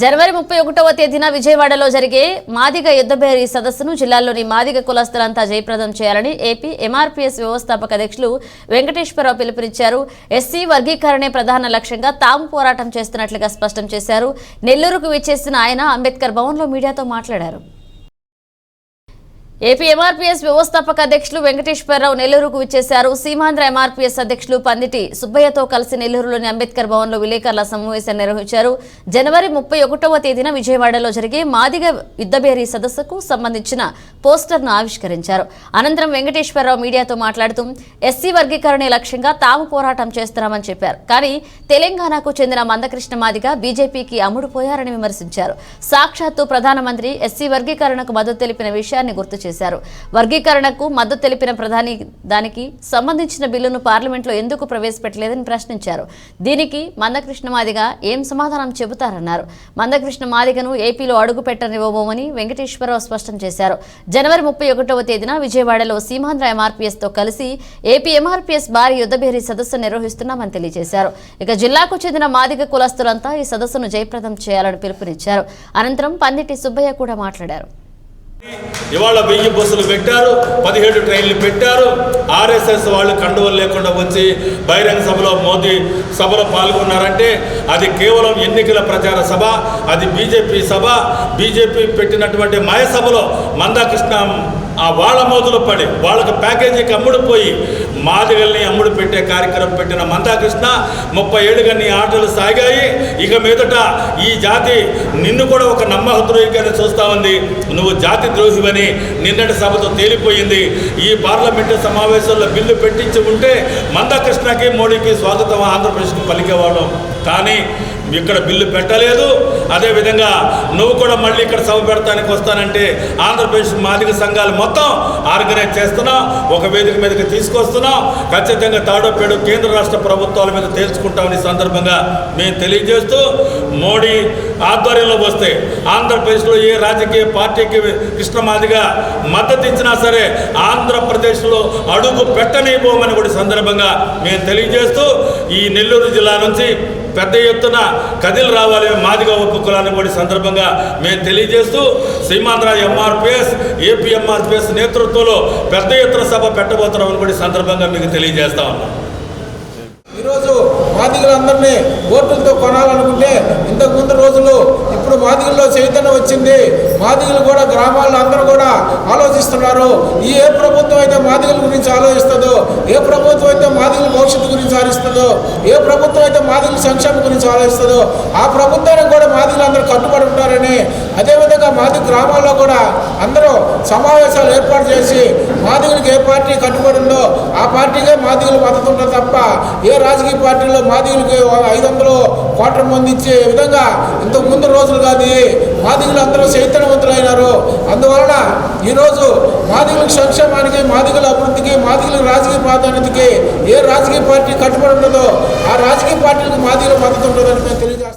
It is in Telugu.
జనవరి ముప్పై ఒకటవ తేదీన విజయవాడలో జరిగే మాదిగ యుద్ధభేరి సదస్సును జిల్లాలోని మాదిగ కులస్తులంతా జయప్రదం చేయాలని ఏపీ ఎంఆర్పీఎస్ వ్యవస్థాపక అధ్యక్షులు వెంకటేశ్వరరావు పిలుపునిచ్చారు. ఎస్సీ వర్గీకరణే ప్రధాన లక్ష్యంగా తాము పోరాటం చేస్తున్నట్లుగా స్పష్టం చేశారు. నెల్లూరుకు విచ్చేసిన ఆయన అంబేద్కర్ భవన్లో మీడియాతో మాట్లాడారు. ఏపీ ఎంఆర్పీఎస్ వ్యవస్థాపక అధ్యక్షులు వెంకటేశ్వరరావు నెల్లూరుకు విచ్చేశారు. సీమాంధ్ర ఎంఆర్పీఎస్ అధ్యక్షులు పందిటి సుబ్బయ్యతో కలిసి నెల్లూరులోని అంబేద్కర్ భవన్లో విలేకరుల సమావేశం నిర్వహించారు. జనవరి ముప్పై ఒకటవ తేదీన విజయవాడలో జరిగే మాదిగ యుద్ధబేరీ సదస్సుకు సంబంధించిన పోస్టర్ను ఆవిష్కరించారు. అనంతరం వెంకటేశ్వరరావు మీడియాతో మాట్లాడుతూ ఎస్సీ వర్గీకరణే లక్ష్యంగా తాము పోరాటం చేస్తున్నామని చెప్పారు. కానీ తెలంగాణకు చెందిన మందకృష్ణ మాదిగ బీజేపీకి అమ్ముడుపోయారని విమర్శించారు. సాక్షాత్తు ప్రధానమంత్రి ఎస్సీ వర్గీకరణకు మద్దతు తెలిపిన విషయాన్ని గుర్తు చేశారు. వర్గీకరణకు మద్దతు తెలిపిన ప్రధాని దానికి సంబంధించిన బిల్లును పార్లమెంట్లో ఎందుకు ప్రవేశపెట్టలేదని ప్రశ్నించారు. దీనికి మందకృష్ణ మాదిగ ఏం సమాధానం చెబుతారన్నారు. మందకృష్ణ మాదిగను ఏపీలో అడుగు పెట్టనివ్వబోమని వెంకటేశ్వరరావు స్పష్టం చేశారు. జనవరి ముప్పై ఒకటవ తేదీన విజయవాడలో సీమాంధ్ర ఎంఆర్పీఎస్తో కలిసి ఏపీ ఎంఆర్పీఎస్ భారీ యుద్ధభేరీ సదస్సు నిర్వహిస్తున్నామని తెలియజేశారు. ఇక జిల్లాకు చెందిన మాదిగ కులస్తులంతా ఈ సదస్సును జయప్రదం చేయాలని పిలుపునిచ్చారు. అనంతరం పందిటి సుబ్బయ్య కూడా మాట్లాడారు. ఇవాళ వెయ్యి బస్సులు పెట్టారు పదిహేడు ట్రైన్లు పెట్టారు. ఆర్ఎస్ఎస్ వాళ్ళు కండువలు లేకుండా వచ్చి బహిరంగ సభలో మోదీ సభలో పాల్గొన్నారంటే అది కేవలం ఎన్నికల ప్రచార సభ అది బీజేపీ సభ. బీజేపీ పెట్టినటువంటి మాయ సభలో మందాకృష్ణ ఆ వాళ్ళ మోదులు పడి వాళ్ళకి ప్యాకేజీకి అమ్ముడు పోయి మాదిగల్ని అమ్ముడు పెట్టే కార్యక్రమం పెట్టిన మందాకృష్ణ ముప్పై ఏడుగా నీ ఆటలు సాగాయి. ఇక మీదట ఈ జాతి నిన్ను కూడా ఒక నమ్మహద్రోహిగానే చూస్తా ఉంది. నువ్వు జాతి ద్రోహివని నిన్నటి సభతో తేలిపోయింది. ఈ పార్లమెంటు సమావేశంలో బిల్లు పెట్టించి ఉంటే మందకృష్ణకి మోడీకి స్వాగతం ఆంధ్రప్రదేశ్కి పలికేవాడు కానీ ఇక్కడ బిల్లు పెట్టలేదు. అదేవిధంగా నువ్వు కూడా మళ్ళీ ఇక్కడ సభ పెడతానికి వస్తానంటే ఆంధ్రప్రదేశ్ మాదిక సంఘాలు మొత్తం ఆర్గనైజ్ చేస్తున్నాం. ఒక వేదిక మీదకి తీసుకొస్తున్నాం. ఖచ్చితంగా తాడోపేడు కేంద్ర రాష్ట్ర ప్రభుత్వాల మీద తేల్చుకుంటామని సందర్భంగా మేము తెలియజేస్తూ మోడీ ఆధ్వర్యంలోకి వస్తే ఆంధ్రప్రదేశ్లో ఏ రాజకీయ పార్టీకి కృష్ణమాదిగా మద్దతు ఇచ్చినా సరే ఆంధ్రప్రదేశ్లో అడుగు పెట్టనిపోమని కూడా సందర్భంగా మేము తెలియజేస్తూ ఈ నెల్లూరు జిల్లా నుంచి పెద్ద ఎత్తున కదిలి రావాలి మాదిగా ఒప్పు కులాన్ని కూడా సందర్భంగా మేము తెలియజేస్తూ సీమాంధ్ర ఎంఆర్పిఎస్ ఏపీ ఎంఆర్పిఎస్ నేతృత్వంలో పెద్ద ఎత్తున సభ పెట్టబోతున్నామని కూడా సందర్భంగా మీకు తెలియజేస్తా ఉన్నాం. ఈరోజు మాదిగలందరినీ ఓట్లతో కొనాలని ఇంతకుముందు రోజులు రోజుల్లో ఇప్పుడు మాదిగల్లో చైతన్యం వచ్చింది. మాదిగలు కూడా గ్రామాల్లో అందరూ కూడా ఆలోచిస్తున్నారు. ఈ ఏ ప్రభుత్వం అయితే మాదిగల గురించి ఆలోచిస్తుందో ఏ ప్రభుత్వం అయితే మాదిగల భవిష్యత్తు గురించి ఆలోచిస్తుందో ఏ ప్రభుత్వం అయితే మాదిగల సంక్షేమం గురించి ఆలోచిస్తుందో ఆ ప్రభుత్వానికి కూడా మాదిగలు అందరూ కట్టుబడి ఉంటారని అదేవిధంగా మాది గ్రామాల్లో కూడా అందరూ సమావేశాలు ఏర్పాటు చేసి మాదిగులకు ఏ పార్టీ కట్టుబడి ఉందో ఆ పార్టీకే మాదిగులు మద్దతు ఉంటారు తప్ప ఏ రాజకీయ పార్టీలో మాదిగులకి ఐదు వందలు కోట్ల మంది ఇచ్చే విధంగా ఇంతకు ముందు రోజులు కాదు మాదిగులు అందరూ చైతన్యవంతులైనారు. అందువలన ఈరోజు మాదిగుల సంక్షేమానికి మాదిగుల అభివృద్ధికి మాదిగుల రాజకీయ ప్రాధాన్యతకి ఏ రాజకీయ పార్టీ కట్టుబడి ఉండదో ఆ రాజకీయ పార్టీలకు మాదిగల మద్దతు ఉంటుందని మేము తెలియజేస్తాం